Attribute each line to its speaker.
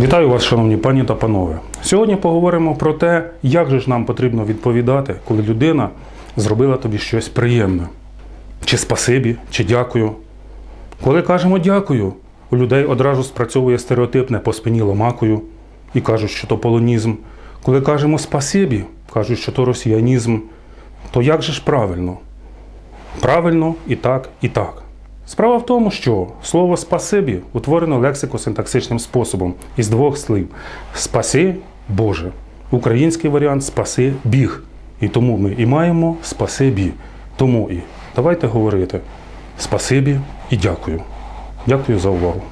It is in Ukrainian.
Speaker 1: Вітаю вас, шановні пані та панове. Сьогодні поговоримо про те, як же ж нам потрібно відповідати, коли людина зробила тобі щось приємне. Чи спасибі, чи дякую. Коли кажемо дякую, у людей одразу спрацьовує стереотипне по спині ломакою і кажуть, що то полонізм. Коли кажемо спасибі, кажуть, що то росіянізм. То як же ж правильно? Правильно і так, і так. Справа в тому, що слово спасибі утворено лексико-синтаксичним способом із двох слів: спаси Боже. Український варіант спаси біг. І тому ми і маємо спасибі. Тому і давайте говорити спасибі і дякую. Дякую за увагу.